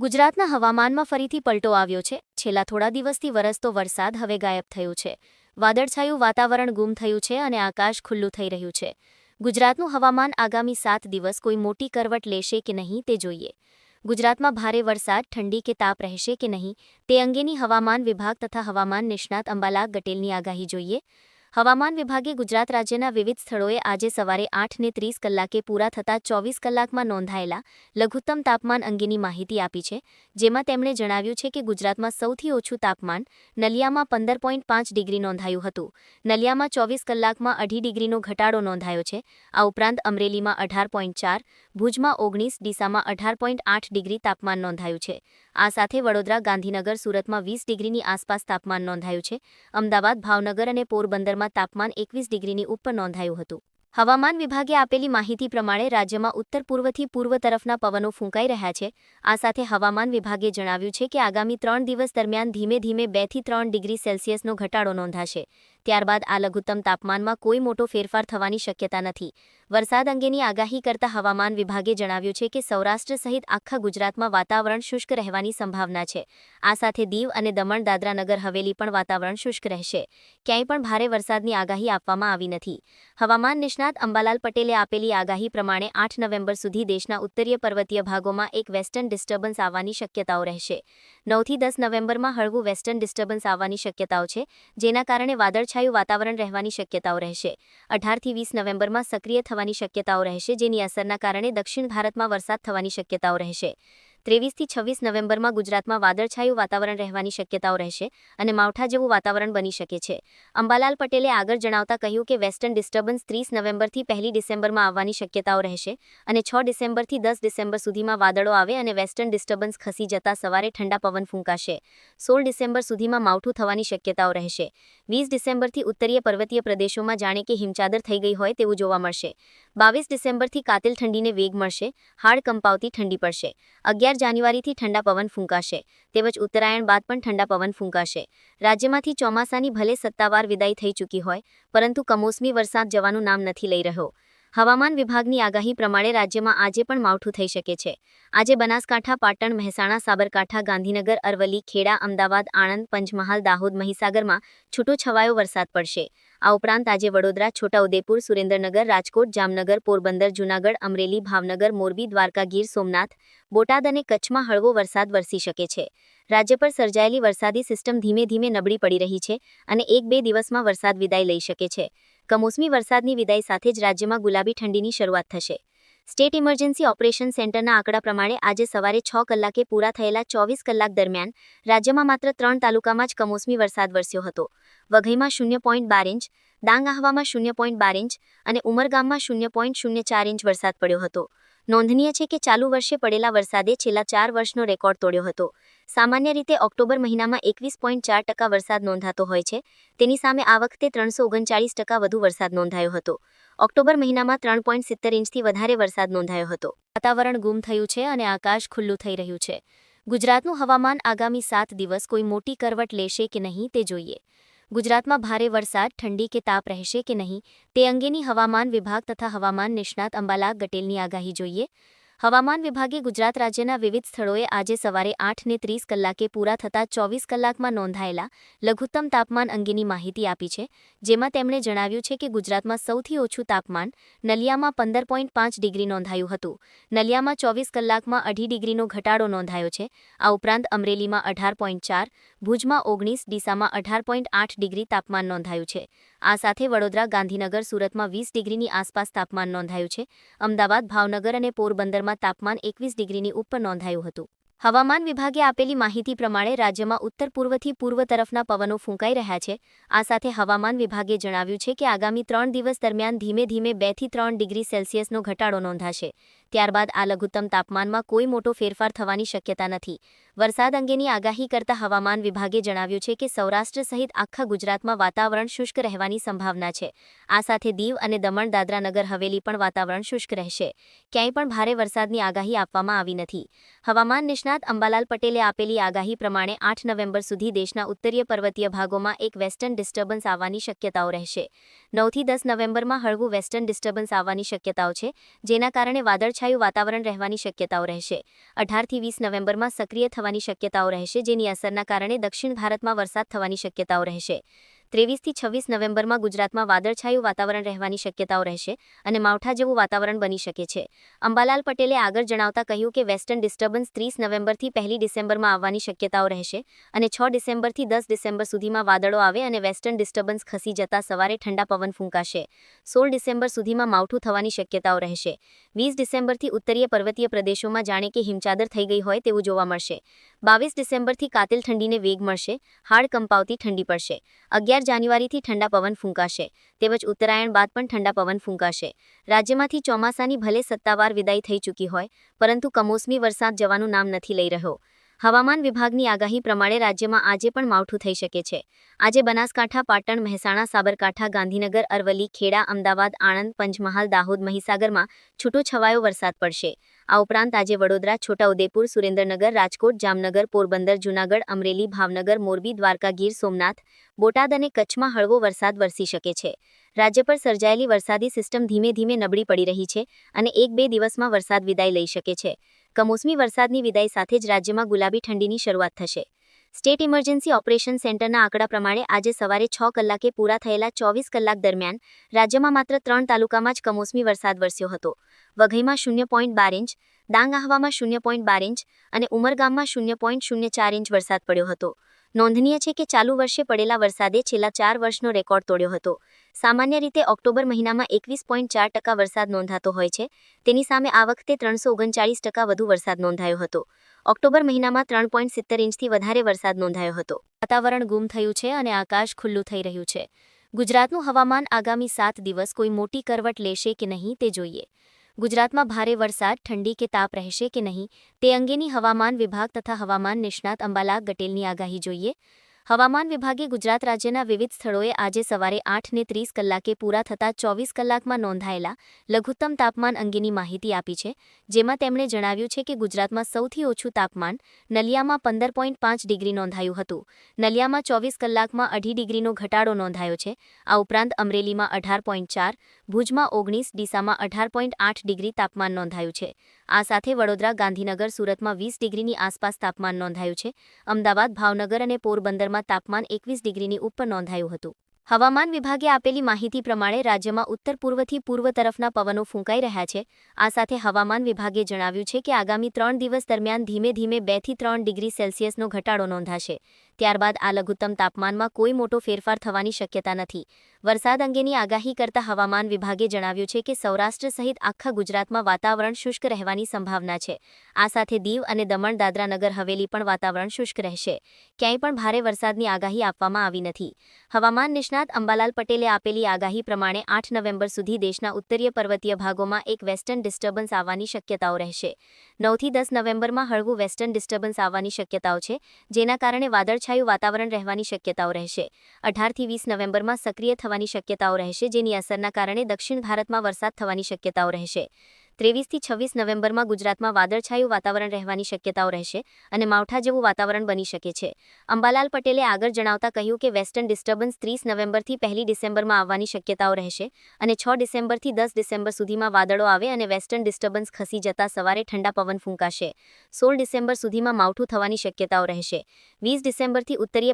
ગુજરાતના હવામાનમાં ફરીથી પલટો આવ્યો છે. છેલ્લા થોડા દિવસથી વરસતો વરસાદ હવે ગાયબ થયો છે. વાદળછાયું વાતાવરણ ગુમ થયું છે અને આકાશ ખુલ્લું થઈ રહ્યું છે. ગુજરાતનું હવામાન આગામી સાત દિવસ કોઈ મોટી કરવટ લેશે કે નહીં તે જોઈએ. ગુજરાતમાં ભારે વરસાદ, ઠંડી કે તાપ રહેશે કે નહીં તે અંગેની હવામાન વિભાગ તથા હવામાન નિષ્ણાત અંબાલા ગટેલની આગાહી જોઈએ. હવામાન વિભાગે ગુજરાત રાજ્યના વિવિધ સ્થળોએ આજે સવારે આઠને ત્રીસ કલાકે પૂરા થતા ચોવીસ કલાકમાં નોંધાયેલા લઘુત્તમ તાપમાન અંગેની માહિતી આપી છે, જેમાં તેમણે જણાવ્યું છે કે ગુજરાતમાં સૌથી ઓછું તાપમાન નલિયામાં પંદર પોઈન્ટ પાંચ ડિગ્રી નોંધાયું હતું. નલિયામાં ચોવીસ કલાકમાં અઢી ડિગ્રીનો ઘટાડો નોંધાયો છે. આ ઉપરાંત અમરેલીમાં અઢાર પોઈન્ટ ચાર, ભુજમાં ઓગણીસ, ડીસામાં અઢાર પોઈન્ટ આઠ ડિગ્રી તાપમાન નોંધાયું છે. આ સાથે વડોદરા, ગાંધીનગર, સુરતમાં વીસ ડિગ્રીની આસપાસ તાપમાન નોંધાયું છે. અમદાવાદ, ભાવનગર અને પોરબંદરમાં તાપમાન એકવીસ ડિગ્રીની ઉપર નોંધાયું હતું. હવામાન વિભાગે આપેલી માહિતી પ્રમાણે રાજ્યમાં ઉત્તર પૂર્વથી પૂર્વ તરફના પવનો ફૂંકાઈ રહ્યા છે. આ સાથે હવામાન વિભાગે જણાવ્યું છે કે આગામી ત્રણ દિવસ દરમિયાન ધીમે ધીમે બેથી ત્રણ ડિગ્રી સેલ્સિયસનો ઘટાડો નોંધાશે. ત્યારબાદ આ લઘુત્તમ તાપમાનમાં કોઈ મોટો ફેરફાર થવાની શક્યતા નથી. વરસાદ અંગેની આગાહી કરતા હવામાન વિભાગે જણાવ્યું છે કે સૌરાષ્ટ્ર સહિત આખા ગુજરાતમાં વાતાવરણ શુષ્ક રહેવાની સંભાવના છે. આ સાથે દીવ અને દમણ દાદરા નગર હવેલી પણ વાતાવરણ શુષ્ક રહેશે. ક્યાંય પણ ભારે વરસાદની આગાહી આપવામાં આવી નથી. હવામાન નિષ્ણાત અંબાલાલ પટેલે આપેલી આગાહી પ્રમાણે આઠ નવેમ્બર સુધી દેશના ઉત્તરીય પર્વતીય ભાગોમાં એક વેસ્ટર્ન ડિસ્ટર્બન્સ આવવાની શક્યતાઓ રહેશે. નવથી દસ નવેમ્બરમાં હળવું વેસ્ટર્ન ડિસ્ટર્બન્સ આવવાની શક્યતાઓ છે, જેના કારણે વાદળછાયું વાતાવરણ રહેવાની શક્યતાઓ રહેશે. અઢારથી વીસ નવેમ્બરમાં સક્રિય થવાની શક્યતાઓ રહેશે, જેની અસરના કારણે દક્ષિણ ભારતમાં વરસાદ થવાની શક્યતાઓ રહેશે. ત્રેવીસથી છવ્વીસ નવેમ્બરમાં ગુજરાતમાં વાદળછાયું વાતાવરણ રહેવાની શક્યતાઓ રહેશે અને માવઠા જેવું વાતાવરણ બની શકે છે. અંબાલાલ પટેલે આગળ જણાવતા કહ્યું કે વેસ્ટર્ન ડિસ્ટર્બન્સ ત્રીસ નવેમ્બરથી પહેલી ડિસેમ્બરમાં આવવાની શક્યતાઓ રહેશે અને છ ડિસેમ્બરથી દસ ડિસેમ્બર સુધીમાં વાદળો આવે અને વેસ્ટર્ન ડિસ્ટર્બન્સ ખસી જતા સવારે ઠંડા પવન ફૂંકાશે. સોળ ડિસેમ્બર સુધીમાં માવઠું થવાની શક્યતાઓ રહેશે. વીસ ડિસેમ્બરથી ઉત્તરીય પર્વતીય પ્રદેશોમાં જાણે કે હિમચાદર થઈ ગઈ હોય તેવું જોવા મળશે. બાવીસ ડિસેમ્બરથી કાતિલ ઠંડીને વેગ મળશે. હાડ કંપાવતી ઠંડી પડશે. અગિયાર અગિયાર જાન્યુઆરીથી ઠંડા પવન ફૂંકાશે. તેમજ ઉત્તરાયણ બાદ પણ ઠંડા પવન ફૂંકાશે. રાજ્યમાંથી ચોમાસાની ભલે સત્તાવાર વિદાય થઈ ચૂકી હોય, પરંતુ કમોસમી વરસાદ જવાનું નામ નથી લઈ રહ્યો. હવામાન વિભાગની આગાહી પ્રમાણે રાજ્યમાં આજે પણ માવઠું થઈ શકે છે. આજે બનાસકાંઠા, પાટણ, મહેસાણા, સાબરકાંઠા, ગાંધીનગર, અરવલ્લી, ખેડા, અમદાવાદ, આણંદ, પંચમહાલ, દાહોદ, મહીસાગરમાં છૂટો છવાયો વરસાદ પડશે. આ ઉપરાંત આજે વડોદરા, છોટાઉદેપુર, સુરેન્દ્રનગર, રાજકોટ, જામનગર, પોરબંદર, જૂનાગઢ, અમરેલી, ભાવનગર, મોરબી દ્વારકા ગીર સોમનાથ, બોટાદ અને કચ્છમાં હળવો વરસાદ વરસી શકે છે. રાજ્ય પર સર્જાયેલી વરસાદી સિસ્ટમ ધીમે ધીમે નબળી પડી રહી છે અને એક બે દિવસમાં વરસાદ વિદાય લઈ શકે છે. કમોસમી વરસાદની વિદાય સાથે જ રાજ્યમાં ગુલાબી ઠંડીની શરૂઆત થશે. સ્ટેટ ઇમરજન્સી ઓપરેશન સેન્ટરના આંકડા પ્રમાણે આજે સવારે છ કલાકે પૂરા થયેલા ચોવીસ કલાક દરમિયાન રાજ્યમાં માત્ર ત્રણ તાલુકામાં જ કમોસમી વરસાદ વરસ્યો હતો. વઘઈમાં શૂન્ય પોઈન્ટ બાર ઇંચ, ડાંગ આહવામાં શૂન્ય પોઈન્ટ બાર ઇંચ અને ઉમરગામમાં શૂન્ય પોઈન્ટ શૂન્ય ચાર ઇંચ વરસાદ પડ્યો હતો. નોંધનીય છે કે ચાલુ વર્ષે પડેલા વરસાદે છેલ્લા ચાર વર્ષનો રેકોર્ડ તોડ્યો હતો. સામાન્ય રીતે ઓક્ટોબર મહિનામાં એકવીસ પોઈન્ટ ચાર ટકા વરસાદ નોંધાતો હોય છે. તેની સામે આ વખતે ત્રણસો ઓગણચાળીસ ટકા વધુ વરસાદ નોંધાયો હતો. ઓક્ટોબર મહિનામાં ત્રણ પોઈન્ટ સિત્તેર ઇંચથી વધારે વરસાદ નોંધાયો હતો. વાતાવરણ ગુમ થયું છે અને આકાશ ખુલ્લું થઈ રહ્યું છે. ગુજરાતનું હવામાન આગામી સાત દિવસ કોઈ મોટી કરવટ લેશે કે નહીં તે જોઈએ. ગુજરાતમાં ભારે વરસાદ, ઠંડી કે તાપ રહેશે કે નહીં તે અંગેની હવામાન વિભાગ તથા હવામાન નિષ્ણાત અંબાલાલ ગટેલની આગાહી જોઈએ. હવામાન વિભાગે ગુજરાત રાજ્યના વિવિધ સ્થળોએ આજે સવારે આઠને ત્રીસ કલાકે પૂરા થતા ચોવીસ કલાકમાં નોંધાયેલા લઘુત્તમ તાપમાન અંગેની માહિતી આપી છે, જેમાં તેમણે જણાવ્યું છે કે ગુજરાતમાં સૌથી ઓછું તાપમાન નલિયામાં પંદર પોઈન્ટ પાંચ ડિગ્રી નોંધાયું હતું. નલિયામાં ચોવીસ કલાકમાં અઢી ડિગ્રીનો ઘટાડો નોંધાયો છે. આ ઉપરાંત અમરેલીમાં અઢાર પોઈન્ટ ચાર, ભુજમાં ઓગણીસ, ડીસામાં અઢાર પોઈન્ટ આઠ ડિગ્રી તાપમાન નોંધાયું છે. આ સાથે વડોદરા, ગાંધીનગર, સુરતમાં વીસ ડિગ્રીની આસપાસ તાપમાન નોંધાયું છે. અમદાવાદ, ભાવનગર અને પોરબંદરમાં તાપમાન એકવીસ ડિગ્રીની ઉપર નોંધાયું હતું. હવામાન વિભાગે આપેલી માહિતી પ્રમાણે રાજ્યમાં ઉત્તર પૂર્વથી પૂર્વ તરફના પવનો ફૂંકાઈ રહ્યા છે. આ સાથે હવામાન વિભાગે જણાવ્યું છે કે આગામી ત્રણ દિવસ દરમિયાન ધીમે ધીમે બેથી ત્રણ ડિગ્રી સેલ્સિયસનો ઘટાડો નોંધાશે. ત્યારબાદ આ લઘુત્તમ તાપમાનમાં કોઈ મોટો ફેરફાર થવાની શક્યતા નથી. વરસાદ અંગેની આગાહી કરતા હવામાન વિભાગે જણાવ્યું છે કે સૌરાષ્ટ્ર સહિત આખા ગુજરાતમાં વાતાવરણ શુષ્ક રહેવાની સંભાવના છે. આ સાથે દીવ અને દમણ, દાદરા નગર, હવેલી પણ વાતાવરણ શુષ્ક રહેશે. ક્યાંય પણ ભારે વરસાદની આગાહી આપવામાં આવી નથી. હવામાન નિષ્ણાત નિષ્ણાત અંબાલાલ પટેલે આપેલી આગાહી પ્રમાણે આઠ નવેમ્બર સુધી દેશના ઉત્તરીય પર્વતીય ભાગોમાં એક વેસ્ટર્ન ડિસ્ટર્બન્સ આવવાની શક્યતાઓ રહેશે. નવથી દસ નવેમ્બરમાં હળવું વેસ્ટર્ન ડિસ્ટર્બન્સ આવવાની શક્યતાઓ છે, જેના કારણે વાદળછાયું વાતાવરણ રહેવાની શક્યતાઓ રહેશે. અઢારથી વીસ નવેમ્બરમાં સક્રિય થવાની શક્યતાઓ રહેશે જેની અસરના કારણે દક્ષિણ ભારતમાં વરસાદ થવાની શક્યતાઓ રહેશે. ત્રેવીસથી છવ્વીસ નવેમ્બરમાં ગુજરાતમાં વાદળછાયું વાતાવરણ રહેવાની શક્યતાઓ રહેશે અને માવઠા જેવું વાતાવરણ બની શકે છે. અંબાલાલ પટેલે આગળ જણાવતા કહ્યું કે વેસ્ટર્ન ડિસ્ટર્બન્સ ત્રીસ નવેમ્બરથી પહેલી ડિસેમ્બરમાં આવવાની શક્યતાઓ રહેશે અને છ ડિસેમ્બરથી દસ ડિસેમ્બર સુધીમાં વાદળો આવે અને વેસ્ટર્ન ડિસ્ટર્બન્સ ખસી જતા સવારે ઠંડા પવન ફૂંકાશે. સોળ ડિસેમ્બર સુધીમાં માવઠું થવાની શક્યતાઓ રહેશે. વીસ ડિસેમ્બરથી ઉત્તરીય પર્વતીય પ્રદેશોમાં જાણે કે હિમચાદર થઈ ગઈ હોય તેવું જોવા મળશે. બાવીસ ડિસેમ્બરથી કાતિલ ઠંડીને વેગ મળશે. હાડ કંપાવતી ઠંડી પડશે. અગિયાર જાન્યુઆરીથી ઠંડા પવન ફૂંકાશે, તેમજ ઉત્તરાયણ બાદ પણ ઠંડા પવન ફૂંકાશે. રાજ્યમાંથી ચોમાસાની ભલે સત્તાવાર વિદાય થઈ ચૂકી હોય, પરંતુ કમોસમી વરસાદ જવાનું નામ નથી લઈ રહ્યો. હવામાન વિભાગની આગાહી પ્રમાણે રાજ્યમાં આજે પણ માવઠું થઈ શકે છે. આજે બનાસકાંઠા, પાટણ, મહેસાણા, સાબરકાંઠા, ગાંધીનગર, અરવલ્લી, ખેડા, અમદાવાદ, આણંદ, પંચમહાલ, દાહોદ, મહીસાગરમાં છૂટો છવાયો વરસાદ પડશે. આ ઉપરાંત આજે વડોદરા, છોટાઉદેપુર, સુરેન્દ્રનગર, રાજકોટ, જામનગર, પોરબંદર, જૂનાગઢ, અમરેલી, ભાવનગર, મોરબી, દ્વારકા, ગીર, સોમનાથ, બોટાદ અને કચ્છમાં હળવો વરસાદ વરસી શકે છે. રાજ્ય પર સર્જાયેલી વરસાદી સિસ્ટમ ધીમે ધીમે નબળી પડી રહી છે અને એક બે દિવસમાં વરસાદ વિદાય લઈ શકે છે. કમોસમી વરસાદની વિદાય સાથે જ રાજ્યમાં ગુલાબી ઠંડીની શરૂઆત થશે. સ્ટેટ ઇમરજન્સી ઓપરેશન સેન્ટરના આંકડા પ્રમાણે આજે સવારે છ કલાકે પૂરા થયેલા ચોવીસ કલાક દરમિયાન રાજ્યમાં માત્ર ત્રણ તાલુકામાં જ કમોસમી વરસાદ વરસ્યો હતો. વઘઈમાં શૂન્ય પોઈન્ટ બાર ઇંચ, ડાંગ આહવામાં શૂન્ય પોઈન્ટ બાર ઇંચ અને ઉમરગામમાં શૂન્ય પોઈન્ટ શૂન્ય ચાર ઇંચ વરસાદ પડ્યો હતો. નોંધનીય છે કે ચાલુ વર્ષે પડેલા વરસાદે છેલ્લા ચાર વર્ષનો રેકોર્ડ તોડ્યો હતો. સામાન્ય રીતે ઓક્ટોબર મહિનામાં એકવીસ પોઈન્ટ ચાર ટકા વરસાદ નોંધાતો હોય છે. તેની સામે આ વખતે ત્રણસો ઓગણચાળીસ ટકા વધુ વરસાદ નોંધાયો હતો. ઓક્ટોબર મહિનામાં ત્રણ પોઈન્ટ સિત્તેર ઇંચથી વધારે વરસાદ નોંધાયો હતો. વાતાવરણ ગુમ થયું છે અને આકાશ ખુલ્લું થઈ રહ્યું છે. ગુજરાતનું હવામાન આગામી સાત દિવસ કોઈ મોટી કરવટ લેશે કે નહીં તે જોઈએ. ગુજરાતમાં ભારે વરસાદ, ઠંડી કે તાપ રહેશે કે નહીં તે અંગેની હવામાન વિભાગ તથા હવામાન નિષ્ણાત અંબાલાલ ગટેલની આગાહી જોઈએ. હવામાન વિભાગે ગુજરાત રાજ્યના વિવિધ સ્થળોએ આજે સવારે આઠને ત્રીસ કલાકે પૂરા થતા ચોવીસ કલાકમાં નોંધાયેલા લઘુત્તમ તાપમાન અંગેની માહિતી આપી છે, જેમાં તેમણે જણાવ્યું છે કે ગુજરાતમાં સૌથી ઓછું તાપમાન નલિયામાં પંદર પોઈન્ટ પાંચ ડિગ્રી નોંધાયું હતું. નલિયામાં ચોવીસ કલાકમાં અઢી ડિગ્રીનો ઘટાડો નોંધાયો છે. આ ઉપરાંત અમરેલીમાં અઢાર પોઈન્ટ ચાર, ભુજમાં ઓગણીસ, ડીસામાં અઢાર પોઈન્ટ આઠ ડિગ્રી તાપમાન નોંધાયું છે. આ સાથે વડોદરા, ગાંધીનગર, સુરતમાં વીસ ડિગ્રીની આસપાસ તાપમાન નોંધાયું છે. અમદાવાદ, ભાવનગર અને પોરબંદરમાં તાપમાન એકવીસ ડિગ્રીની ઉપર નોંધાયું હતું. હવામાન વિભાગે આપેલી માહિતી પ્રમાણે રાજ્યમાં ઉત્તર પૂર્વથી પૂર્વ તરફના પવનો ફૂંકાઈ રહ્યા છે. આ સાથે હવામાન વિભાગે જણાવ્યું છે કે આગામી ત્રણ દિવસ દરમિયાન ધીમે ધીમે બેથી ત્રણ ડિગ્રી સેલ્સિયસનો ઘટાડો નોંધાશે. ત્યારબાદ આ લઘુત્તમ તાપમાનમાં કોઈ મોટો ફેરફાર થવાની શક્યતા નથી. વરસાદ અંગેની આગાહી કરતા હવામાન વિભાગે જણાવ્યું છે કે સૌરાષ્ટ્ર સહિત આખા ગુજરાતમાં વાતાવરણ શુષ્ક રહેવાની સંભાવના છે. આ સાથે દીવ અને દમણ દાદરા નગર હવેલી પણ વાતાવરણ શુષ્ક રહેશે. ક્યાંય પણ ભારે વરસાદની આગાહી આપવામાં આવી નથી. હવામાન નિષ્ણાત અંબાલાલ પટેલે આપેલી આગાહી પ્રમાણે આઠ નવેમ્બર સુધી દેશના ઉત્તરીય પર્વતીય ભાગોમાં એક વેસ્ટર્ન ડિસ્ટર્બન્સ આવવાની શક્યતાઓ રહેશે. નવથી દસ નવેમ્બરમાં હળવું વેસ્ટર્ન ડિસ્ટર્બન્સ આવવાની શક્યતાઓ છે, જેના કારણે વાદળ વાદળછાયું વાતાવરણ રહેવાની શક્યતાઓ રહેશે. અઢારથી વીસ નવેમ્બરમાં સક્રિય થવાની શક્યતાઓ રહેશે, જેની અસરના કારણે દક્ષિણ ભારતમાં વરસાદ થવાની શક્યતાઓ રહેશે. ત્રેવીસથી છવ્વીસ નવેમ્બરમાં ગુજરાતમાં વાદળછાયું વાતાવરણ રહેવાની શક્યતાઓ રહેશે અને માવઠા જેવું વાતાવરણ બની શકે છે. અંબાલાલ પટેલે આગળ જણાવતા કહ્યું કે વેસ્ટર્ન ડિસ્ટર્બન્સ ત્રીસ નવેમ્બરથી પહેલી ડિસેમ્બરમાં આવવાની શક્યતાઓ રહેશે અને છ ડિસેમ્બરથી દસ ડિસેમ્બર સુધીમાં વાદળો આવે અને વેસ્ટર્ન ડિસ્ટર્બન્સ ખસી જતા સવારે ઠંડા પવન ફૂંકાશે. સોળ ડિસેમ્બર સુધીમાં માવઠું થવાની શક્યતાઓ રહેશે. વીસ ડિસેમ્બરથી ઉત્તરીય